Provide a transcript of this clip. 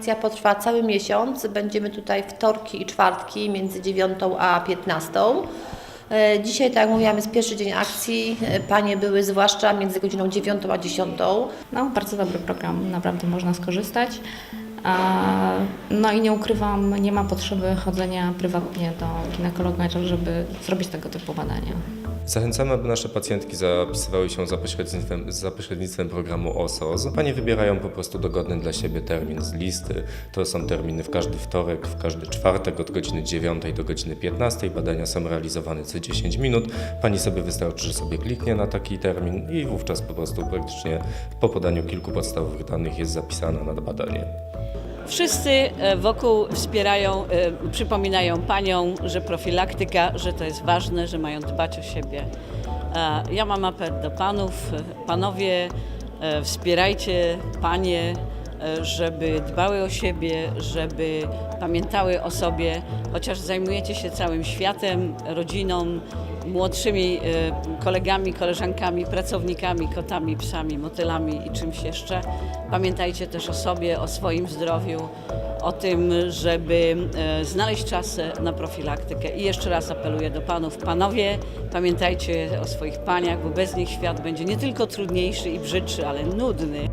Akcja potrwa cały miesiąc. Będziemy tutaj wtorki i czwartki między 9 a 15. E, Dzisiaj, tak jak mówiłam, jest pierwszy dzień akcji. E, Panie były zwłaszcza między godziną 9 a 10. No, bardzo dobry program, naprawdę można skorzystać. No i nie ukrywam, nie ma potrzeby chodzenia prywatnie do ginekologa, żeby zrobić tego typu badania. Zachęcamy, aby nasze pacjentki zapisywały się za pośrednictwem, za pośrednictwem programu OSOS. Panie wybierają po prostu dogodny dla siebie termin z listy. To są terminy w każdy wtorek, w każdy czwartek od godziny 9 do godziny 15. Badania są realizowane co 10 minut. Pani sobie wystarczy, że sobie kliknie na taki termin i wówczas po prostu praktycznie po podaniu kilku podstawowych danych jest zapisana na badanie. Wszyscy e, wokół wspierają, e, przypominają paniom, że profilaktyka, że to jest ważne, że mają dbać o siebie. Ja mam apel do panów. Panowie, e, wspierajcie panie, żeby dbały o siebie, żeby pamiętały o sobie, chociaż zajmujecie się całym światem, rodziną, młodszymi e, kolegami, koleżankami, pracownikami, kotami, psami, motylami i czymś jeszcze. Pamiętajcie też o sobie, o swoim zdrowiu, o tym, żeby e, znaleźć czas na profilaktykę. I jeszcze raz apeluję do panów, panowie, pamiętajcie o swoich paniach, bo bez nich świat będzie nie tylko trudniejszy i brzydszy, ale nudny.